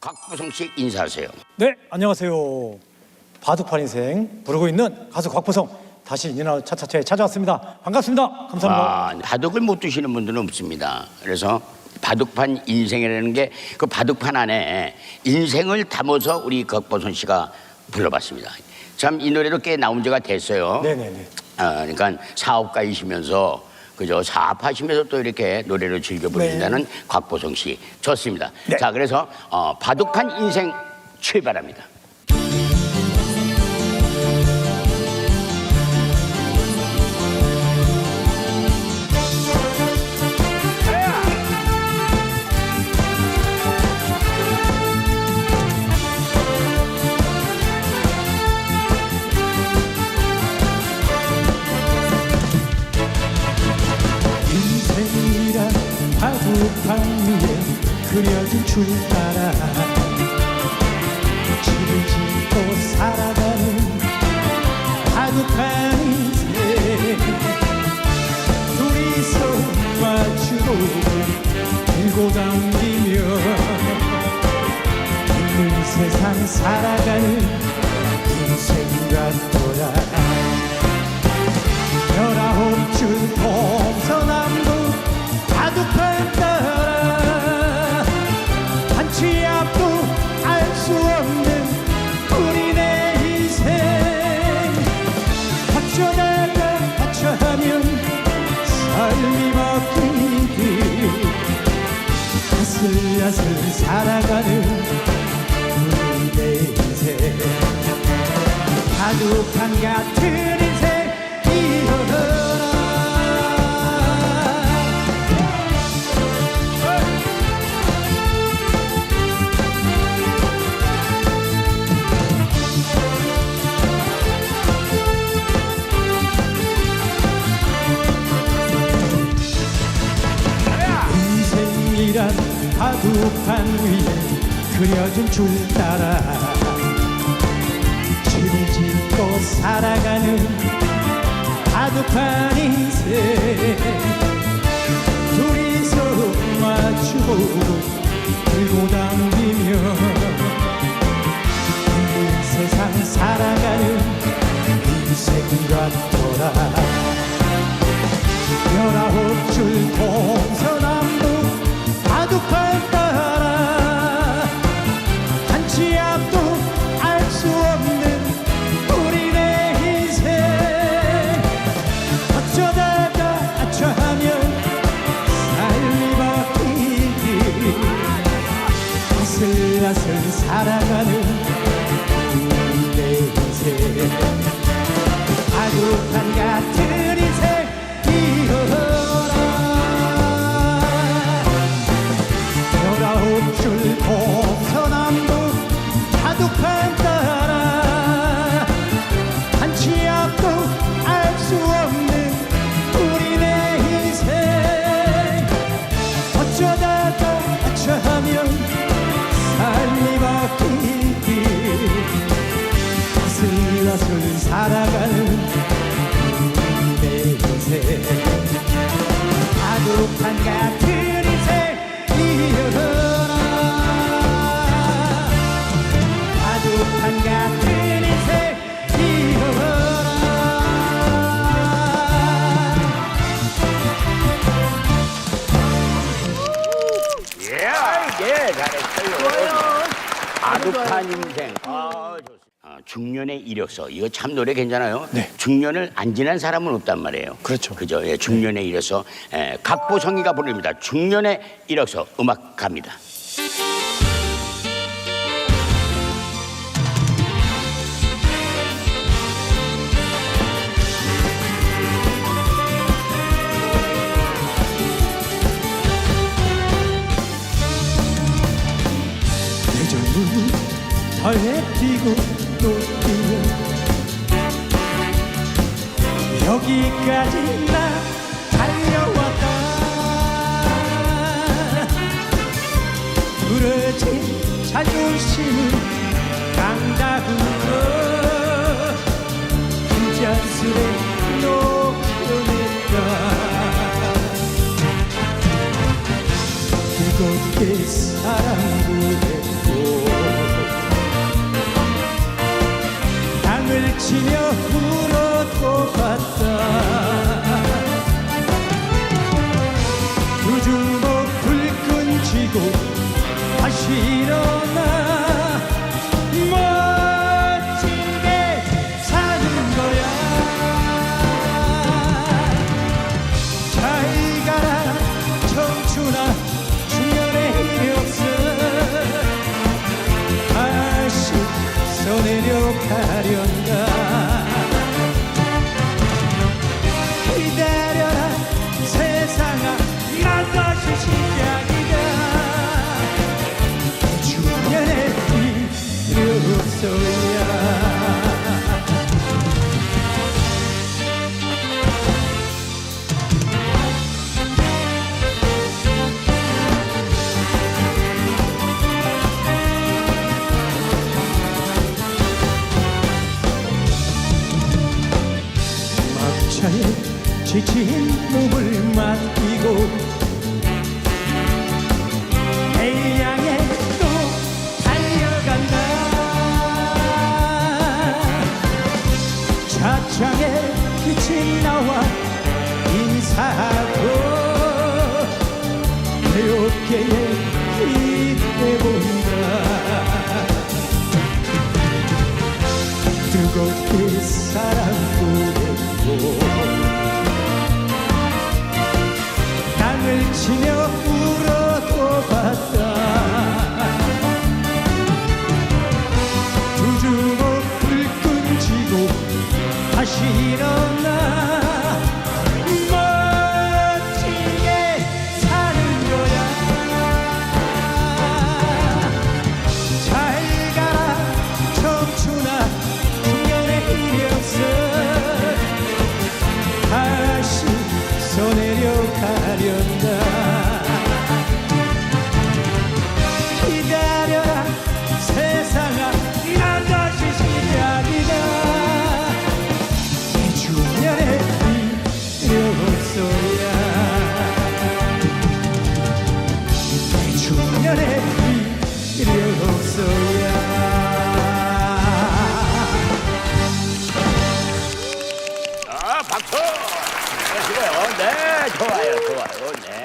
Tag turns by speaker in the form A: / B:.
A: 곽부성 씨 인사하세요.
B: 네, 안녕하세요. 바둑판 인생 부르고 있는 가수 곽보성 다시 인하우 차차차에 찾아왔습니다. 반갑습니다. 감사합니다.
A: 아, 바둑을 못 두시는 분들은 없습니다. 그래서 바둑판 인생이라는 게 그 바둑판 안에 인생을 담아서 우리 곽보성 씨가 불러봤습니다. 참 이 노래도 꽤 나온 지가 됐어요.
B: 네네네.
A: 아, 그러니까 사업가이시면서 그죠 사업하시면서 또 이렇게 노래를 즐겨 부르신다는 곽보성 씨 좋습니다.
B: 네.
A: 자 그래서 어, 바둑판 인생 출발합니다.
B: 그려진 줄 따라. 집을 짓고 살아가는 바둑판 인생 둘이서 마주로 들고 당기며 힘든 세상 살아가는 인생 같더라 아슬아슬 살아가는 우리네 인생. 바둑판 같은 인생이란 바둑판 위에 그려진 줄 따라 집을 짓고 살아가는 바둑판 인생. 둘이서 들고 아슬아슬 살아가는 바둑판 같은 인생 이어라 바둑판 같은 인생 이어라
A: 예, 예, 잘했어요. 바둑판 인생. 아, 좋습니다. 아, 중년의 이력서. 이거 참 노래 괜찮아요.
B: 네.
A: 중년을 안 지난 사람은 없단 말이에요.
B: 그렇죠.
A: 그죠. 예, 중년의 이력서. 예, 각보성이가 부릅니다. 중년의 이력서 음악 갑니다.
B: 대전은 덜에 피고 또 피고 여기까지 나 달려왔다. 부러진 자존심을 강다구로 부자스레 녹여낸다. 뜨겁게 사랑 보내고. 땅을 치며 가련가 기다려라 세상아 난 다시 시작이다. 중년의 이력서야 지친 몸을 맡기고 해양에 또 달려간다. 차창에 빛이 나와 인사하고 내 어깨에 기대 본다. 뜨겁게 사랑보냈고 일
A: 아, 박수! 네, 좋아요. 네, 좋아요, 좋아요. 네.